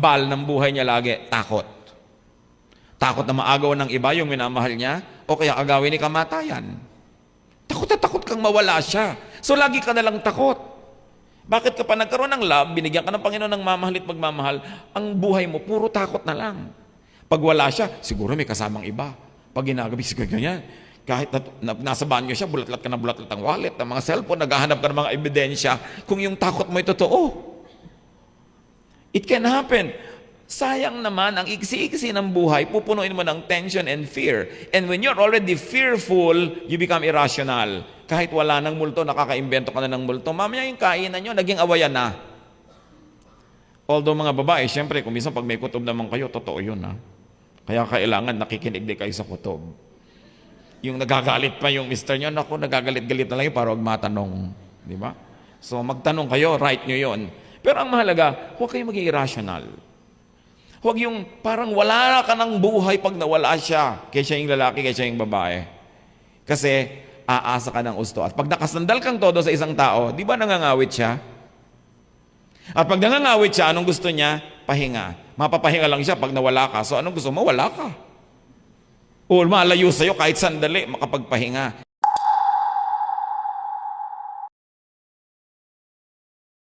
kambal ng buhay niya lagi, takot. Takot na maagaw ng iba yung minamahal niya, o kaya agawin ni kamatayan. Takot na takot kang mawala siya. So lagi ka na lang takot. Bakit ka pa nagkaroon ng love, binigyan ka ng Panginoon ng mamahal at magmamahal, ang buhay mo, puro takot na lang. Pag wala siya, siguro may kasamang iba. Pag ginagabi, siguro ganyan. Kahit na, na, nasa banyo siya, bulatlat ka ng bulatlat ang wallet, ng mga cellphone, naghahanap ka ng mga ebidensya, kung yung takot mo ay totoo. It can happen. Sayang naman, ang iksi-iksi ng buhay, pupunuin mo ng tension and fear. And when you're already fearful, you become irrational. Kahit wala ng multo, nakakaimbento ka na ng multo, mamaya yung kainan nyo, naging awayan na. Although mga babae, syempre, kung minsan pag may kutob naman kayo, totoo yun ha. Kaya kailangan nakikinig din kayo sa kutob. Yung nagagalit pa yung mister nyo, naku, nagagalit-galit na lang yun para huwag matanong. Di ba? So magtanong kayo, right nyo yon. Pero ang mahalaga, huwag kayong maging irrational. Huwag yung parang wala ka ng buhay pag nawala siya. Kaya siya yung lalaki, kaya siya yung babae. Kasi aasa ka ng gusto. At pag nakasandal kang todo sa isang tao, di ba nangangawit siya? At pag nangangawit siya, anong gusto niya? Pahinga. Mapapahinga lang siya pag nawala ka. So anong gusto mo? Wala ka. O malayo sa'yo kahit sandali, makapagpahinga.